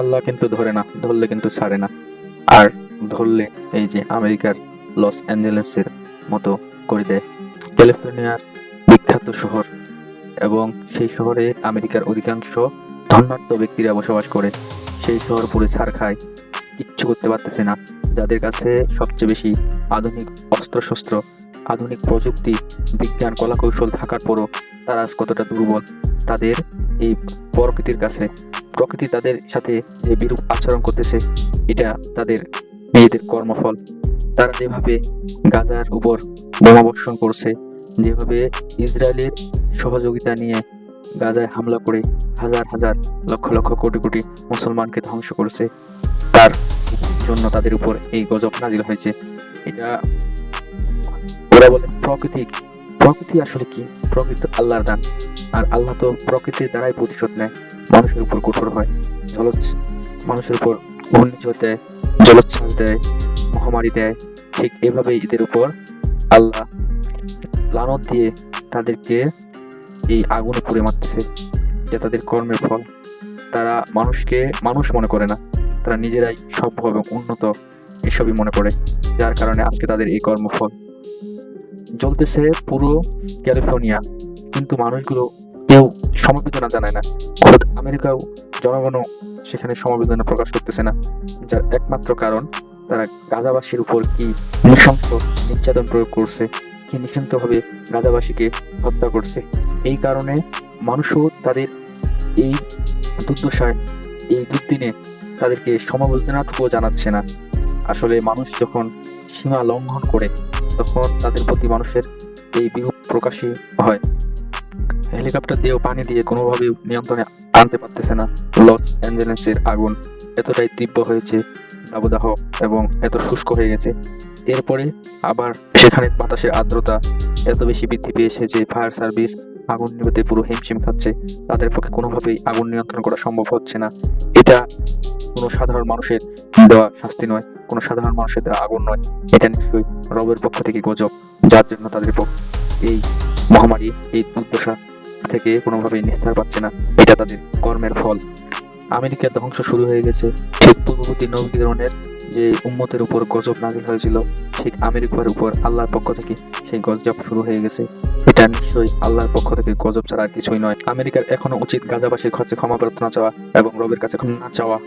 আল্লাহ কিন্তু ধরে না, ধরলে কিন্তু ছাড়ে না। আর ধরলে এই যে আমেরিকার লস অ্যাঞ্জেলেসের মতো করে দেয়। ক্যালিফোর্নিয়ার বিখ্যাত শহর এবং সেই শহরে আমেরিকার অধিকাংশ ধনাঢ্য ব্যক্তিরা বসবাস করে। সেই শহর পুরো ছাড় খায়, কিচ্ছু করতে পারতেছে না। যাদের কাছে সবচেয়ে বেশি আধুনিক অস্ত্রশস্ত্র, আধুনিক প্রযুক্তি, বিজ্ঞান, কলাকৌশল থাকার পরও তারা আজ কতটা দুর্বল, তাদের এই প্রকৃতির কাছে প্রকৃতি তাদের সাথে যে বিরূপ আচরণ করতেছে, এটা তাদের নিজেদের কর্মফল। তারা যেভাবে গাজার উপর বোমাবর্ষণ করছে, যেভাবে ইসরায়েলের সহযোগিতা নিয়ে গাজায় হামলা করে হাজার হাজার লক্ষ লক্ষ কোটি কোটি মুসলমানকে ধ্বংস করেছে, তার জন্য তাদের উপর এই গজব নাজিল হয়েছে। এটা ওরা বলে প্রকৃতি প্রকৃতি আসলে কি? প্রকৃতি আল্লাহর দান। আর আল্লাহ তো প্রকৃতির দ্বারাই প্রতিশোধ নেয়, মানুষের উপর কঠোর হয়। জলোচ্ছ মানুষের উপর ঘূর্ণিঝড় দেয়, জলোচ্ছ্বাস দেয়, মহামারী দেয়। ঠিক এভাবেই এদের উপর আল্লাহ লানত দিয়ে তাদেরকে এই আগুনে পুড়ে মারতেছে এটা তাদের কর্মের ফল। তারা মানুষকে, মানুষ মনে করে না, তারা নিজেরাই সভ্য এবং উন্নত এসবই মনে করে, যার কারণে আজকে তাদের এই কর্মফল। জ্বলতেছে পুরো ক্যালিফোর্নিয়া। কিন্তু মানুষগুলো কেউ সমবেদনা জানায় না। খোদ আমেরিকাও জনগণও সেখানে সমবেদনা প্রকাশ করতেছে না, যার একমাত্র কারণ তারা গাজাবাসীর উপর কি নৃশংস নির্যাতন প্রয়োগ করছে, কি নৃশংসভাবে গাজাবাসীকে হত্যা করছে। এই কারণে মানুষও তাদের এই দুর্দশায়, এই দুর্দিনে তাদেরকে সমবেদনাটুকুও জানাচ্ছে না। আসলে মানুষ যখন সীমা লঙ্ঘন করে, তখন তাদের প্রতি মানুষের এই বিরূপ প্রকাশই হয়। হেলিকপ্টার দিয়েও পানি দিয়ে কোনোভাবে নিয়ন্ত্রণে আনতে পারতেছে না। লস অ্যাঞ্জেলেসের আগুন এতটাই তীব্র হয়েছে, দাবদাহ এবং এত শুষ্ক হয়ে গেছে। এরপরে আবার সেখানে বাতাসের আর্দ্রতা এত বেশি বৃদ্ধি পেয়েছে যে ফায়ার সার্ভিস আগুন নিভাতে পুরো হিমশিম খাচ্ছে। তাদের পক্ষে কোনোভাবেই আগুন নিয়ন্ত্রণ করা সম্ভব হচ্ছে না। এটা কোনো সাধারণ মানুষের দেওয়া শাস্তি নয়, কোনো সাধারণ মানুষের দেওয়া আগুন নয়। এটা নিশ্চয়ই রবের পক্ষ থেকে গজব, যার জন্য তাদের এই মহামারী, এই দুর্দশা থেকে কোনোভাবেই নিস্তার পাচ্ছে না। এটা তাদের কর্মের ফল। আমেরিকার ধ্বংস শুরু হয়ে গেছে। ঠিক পূর্ববর্তী নবীকরণের যে উম্মতের উপর গজব নাজিল হয়েছিল, ঠিক আমেরিকার উপর আল্লাহর পক্ষ থেকে সেই গজব শুরু হয়ে গেছে। এটা নিশ্চয়ই আল্লাহর পক্ষ থেকে গজব ছাড়া আর কিছুই নয়। আমেরিকার এখনও উচিত গাজাবাসীর খরচে ক্ষমা প্রার্থনা চাওয়া এবং রবের কাছে না চাওয়া।